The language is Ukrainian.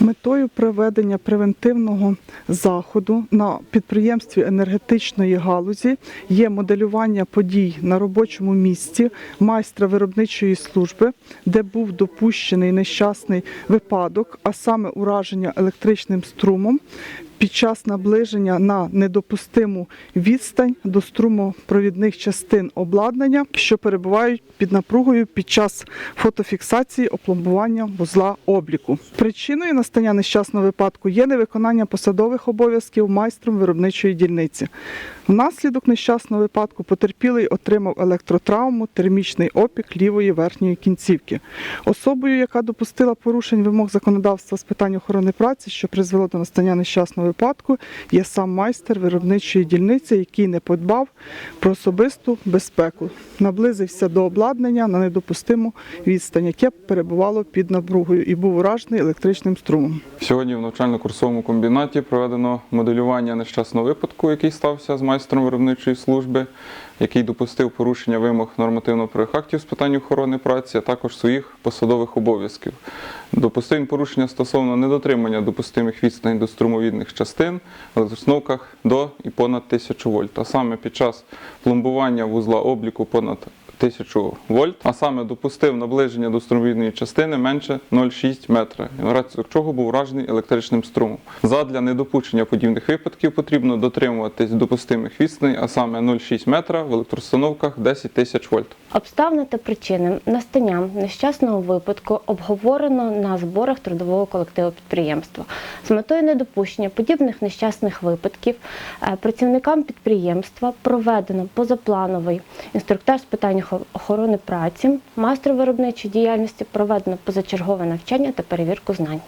Метою проведення превентивного заходу на підприємстві енергетичної галузі є моделювання подій на робочому місці майстра виробничої служби, де був допущений нещасний випадок, а саме ураження електричним струмом під час наближення на недопустиму відстань до струмопровідних частин обладнання, що перебувають під напругою під час фотофіксації опломбування вузла обліку. Причиною настання нещасного випадку є невиконання посадових обов'язків майстром виробничої дільниці. Внаслідок нещасного випадку потерпілий отримав електротравму, термічний опік лівої верхньої кінцівки. Особою, яка допустила порушень вимог законодавства з питань охорони праці, що призвело до настання нещасного випадку, є сам майстер виробничої дільниці, який не подбав про особисту безпеку, наблизився до обладнання на недопустиму відстань, яке перебувало під напругою і був уражений електричним струмом. Сьогодні в навчально-курсовому комбінаті проведено моделювання нещасного випадку, який стався з майстром виробничої служби, який допустив порушення вимог нормативно-правих актів з питань охорони праці, а також своїх посадових обов'язків. Допустив порушення стосовно недотримання допустимих відстань до струмовідних частин в електроустановках до і понад 1000 вольт, а саме під час пломбування вузла обліку понад 1000 вольт, а саме допустив наближення до струмовідної частини менше 0,6 метра, внаслідок чого був вражений електричним струмом. Задля недопущення подібних випадків потрібно дотримуватись допустимих відстаней, а саме 0,6 метра в електроустановках 10 тисяч вольт. Обставини та причини настання нещасного випадку обговорено на зборах трудового колективу підприємства. З метою недопущення подібних нещасних випадків е, працівникам підприємства проведено позаплановий інструктаж з питань охорони праці, мастер виробничої діяльності проведено позачергове навчання та перевірку знань.